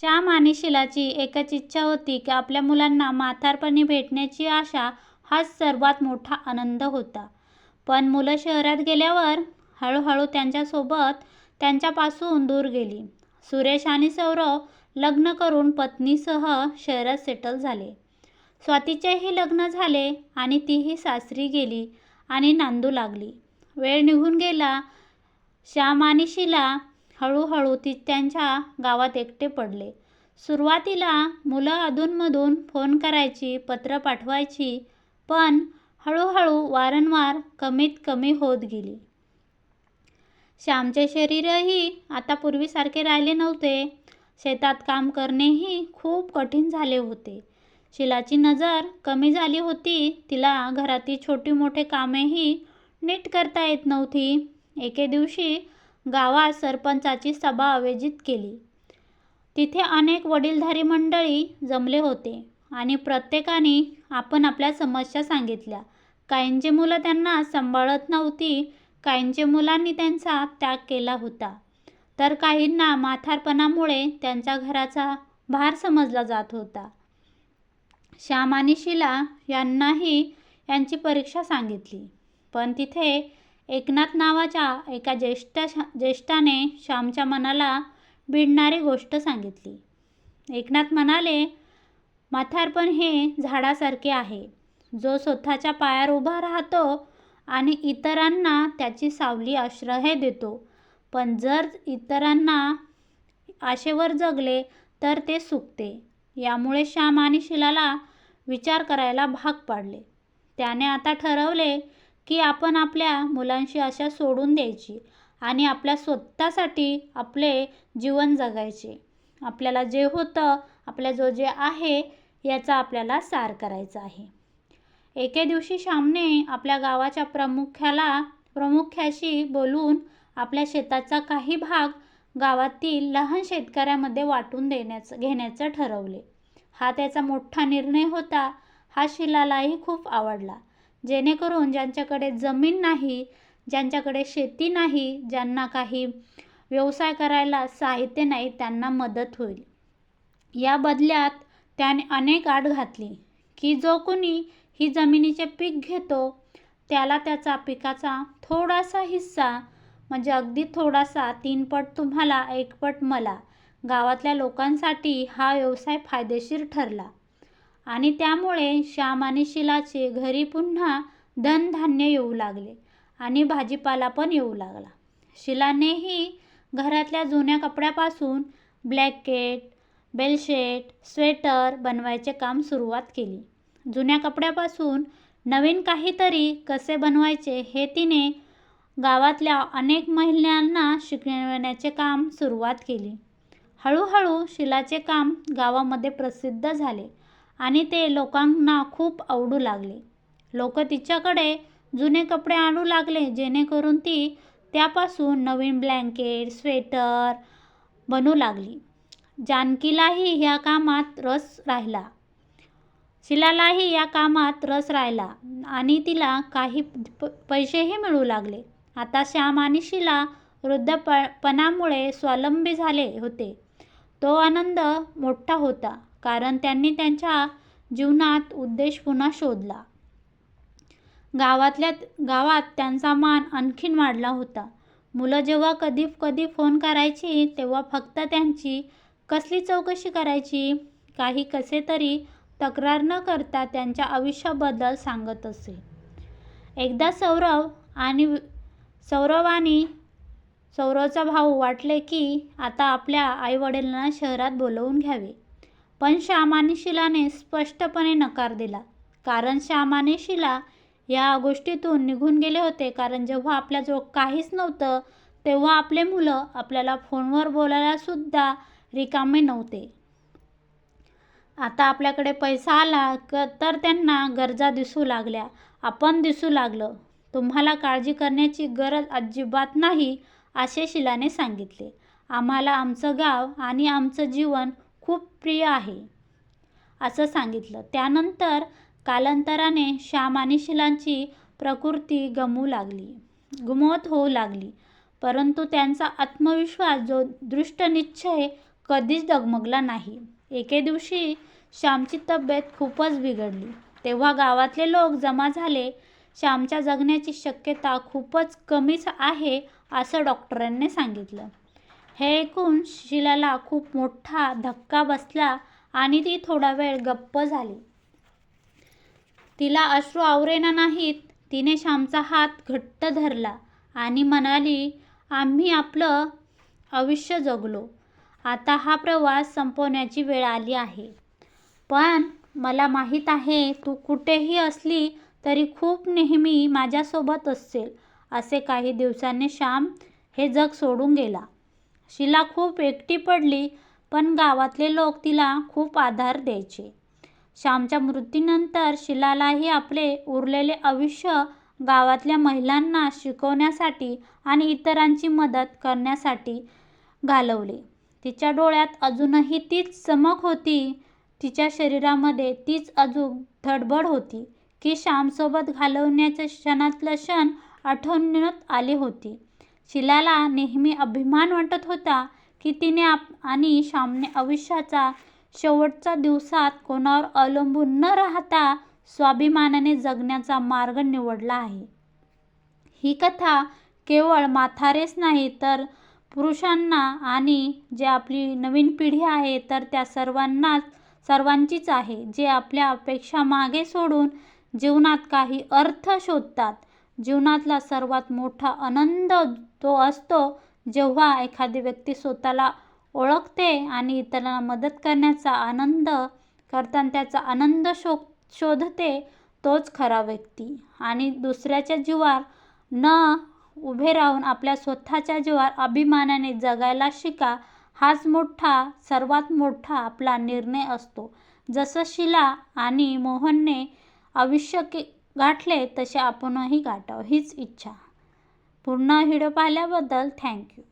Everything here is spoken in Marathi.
श्याम आणि शिलाची एकच इच्छा होती की आपल्या मुलांना म्हातारपणी भेटण्याची आशा हाच सर्वात मोठा आनंद होता. पण मुलं शहरात गेल्यावर हळूहळू त्यांच्यासोबत त्यांच्यापासून दूर गेली. सुरेश आणि सौरव लग्न करून पत्नीसह शहरात सेटल झाले. स्वातीचेही लग्न झाले आणि तीही सासरी गेली आणि नांदू लागली. वेळ निघून गेला. श्याम आणि शिला हळूहळू ती त्यांच्या गावात एकटे पडले. सुरुवातीला मुलं अधूनमधून फोन करायची, पत्र पाठवायची. पण हळूहळू वारंवार कमीत कमी होत गेली. श्यामचे शरीरही आता पूर्वीसारखे राहिले नव्हते. शेतात काम करणेही खूप कठीण झाले होते. शिलाची नजर कमी झाली होती. तिला घरातील छोटी-मोठी कामेही नीट करता येत नव्हती. एके दिवशी गावात सरपंचाची सभा आयोजित केली. तिथे अनेक वडीलधारी मंडळी जमले होते आणि प्रत्येकाने आपण आपल्या समस्या सांगितल्या. काहींची मुलं त्यांना सांभाळत नव्हती, काहींच्या मुलांनी त्यांचा त्याग केला होता, तर काहींना माथारपणामुळे त्यांच्या घराचा भार समजला जात होता. श्याम आणि शिला यांनाही यांची परीक्षा सांगितली. पण तिथे एकनाथ नावाच्या एका ज्येष्ठाने श्यामच्या मनाला भिडणारी गोष्ट सांगितली. एकनाथ म्हणाले, म्हातारपण हे झाडासारखे आहे, जो स्वतःच्या पायावर उभा राहतो आणि इतरांना त्याची सावली आश्रय देतो. पण जर इतरांना आशेवर जगले तर ते सुकते. यामुळे श्याम आणि शिलाला विचार करायला भाग पाडले. त्याने आता ठरवले की आपण आपल्या मुलांशी आशा सोडून द्यायची आणि आपल्या स्वतःसाठी आपले जीवन जगायचे. आपल्याला जे होतं, आपल्या जो जे आहे याचा आपल्याला सार करायचा आहे. एके दिवशी श्यामने आपल्या गावाच्या प्रमुख्याशी बोलून आपल्या शेताचा काही भाग गावातील लहान शेतकऱ्यामध्ये वाटून घेण्याचे ठरवले. हा त्याचा मोठा निर्णय होता. हा शिलालाही खूप आवडला. जेणेकरून ज्यांच्याकडे जमीन नाही, ज्यांच्याकडे शेती नाही, ज्यांना काही व्यवसाय करायला साहित्य नाही त्यांना मदत होईल. या बदल्यात त्याने अनेक आड घातली की जो कोणी ही जमिनीचे पीक घेतो त्याला त्याचा पिकाचा थोडासा हिस्सा म्हणजे अगदी थोडासा तीनपट तुम्हाला, एकपट मला. गावातल्या लोकांसाठी हा व्यवसाय फायदेशीर ठरला आणि त्यामुळे श्याम आणि शिलाचे घरी पुन्हा धनधान्य येऊ लागले आणि भाजीपाला पण येऊ लागला. शिलानेही घरातल्या जुन्या कपड्यापासून ब्लॅकेट बेलशेट स्वेटर बनवायचे काम सुरुवात केली. जुन्या कपड्यापासून नवीन काहीतरी कसे बनवायचे हे तिने गावातल्या अनेक महिलांना शिकवण्याचे काम सुरुवात केली. हळूहळू शिलाचे काम गावामध्ये प्रसिद्ध झाले. आणि ते लोकांना खूप आवडू लागले. लोक तिच्याकडे जुने कपडे आणू लागले जेणेकरून ती त्यापासून नवीन ब्लँकेट, स्वेटर बनू लागली. जानकीलाही ह्या कामात रस राहिला. शिलालाही या कामात रस राहिला आणि तिला काही पैसेही मिळू लागले. आता श्याम आणि शिला वृद्धपणामुळे स्वावलंबी झाले होते. तो आनंद मोठा होता कारण त्यांनी त्यांच्या जीवनात उद्देश पुन्हा शोधला. गावातल्या गावात त्यांचा मान आणखीन वाढला होता. मुलं जेव्हा कधी कधी फोन करायची तेव्हा फक्त त्यांची कसली चौकशी करायची, काही कसेतरी तक्रार न करता त्यांच्या आयुष्याबद्दल सांगत असे. एकदा सौरव आणि सौरवचा भाऊ वाटले की आता आपल्या आईवडिलांना शहरात बोलवून घ्यावे. पण श्याम आणि शिलाने स्पष्टपणे नकार दिला. कारण श्याम आणि शिला या गोष्टीतून निघून गेले होते कारण जेव्हा आपल्याजवळ काहीच नव्हतं तेव्हा आपले मुलं आपल्याला फोनवर बोलायलासुद्धा रिकामे नव्हते. आता आपल्याकडे पैसा आला क तर त्यांना गरजा दिसू लागल्या, आपण दिसू लागलं तुम्हाला काळजी करण्याची गरज अजिबात नाही असे शिलाने सांगितले. आम्हाला आमचं गाव आणि आमचं जीवन खूप प्रिय आहे. असं सांगितलं. त्यानंतर कालांतराने श्याम आणि शिलांची प्रकृती गमवू लागली. गुमवत होऊ लागली. परंतु त्यांचा आत्मविश्वास, जो दृष्टनिश्चय कधीच डगमगला नाही. एके दिवशी श्यामची तब्येत खूपच बिघडली. तेव्हा गावातले लोक जमा झाले. श्यामच्या जगण्याची शक्यता खूपच कमीच आहे असं डॉक्टरांनी सांगितलं. हे ऐकून शिलाला खूप मोठा धक्का बसला आणि ती थोडा वेळ गप्प झाली. तिला अश्रू आवरेना नाहीत. तिने श्यामचा हात घट्ट धरला आणि म्हणाली आम्ही आपलं आयुष्य जगलो. आता हा प्रवास संपवण्याची वेळ आली आहे. पण मला माहीत आहे तू कुठेही असली तरी खूप नेहमी माझ्यासोबत असेल असे काही दिवसांनी श्याम हे जग सोडून गेला. शिला खूप एकटी पडली पण गावातले लोक तिला खूप आधार द्यायचे. श्यामच्या मृत्यूनंतर शिलालाही आपले उरलेले आयुष्य गावातल्या महिलांना शिकवण्यासाठी आणि इतरांची मदत करण्यासाठी घालवले. तिच्या डोळ्यात अजूनही तीच चमक होती तिच्या शरीरामध्ये तीच अजून धडबड होती की श्यामसोबत घालवण्याच्या क्षणातलं क्षण आठवणीत आली होती. शिलाला नेहमी अभिमान वाटत होता की तिने आप आणि श्यामने आयुष्याचा शेवटच्या दिवसात कोणावर अवलंबून न राहता स्वाभिमानाने जगण्याचा मार्ग निवडला आहे. ही कथा केवळ माथारेच नाही तर पुरुषांना आणि जे आपली नवीन पिढी आहे तर त्या सर्वांनाच सर्वांचीच आहे जे आपल्या अपेक्षा मागे सोडून जीवनात काही अर्थ शोधतात. जीवनातला सर्वात मोठा आनंद तो असतो जेव्हा एखादी व्यक्ती स्वतःला ओळखते आणि इतरांना मदत करण्याचा आनंद करताना त्याचा आनंद शो शोधते तोच खरा व्यक्ती. आणि दुसऱ्याच्या जीवावर न उभे राहून आपल्या स्वतःच्या जीवावर अभिमानाने जगायला शिका हाच मोठा सर्वात मोठा आपला निर्णय असतो. जसं शिला आणि मोहनने आयुष्य के गाठले तसे आपणही गाठावं हीच इच्छा. पूर्ण व्हिडिओ पाहिल्याबद्दल थँक्यू.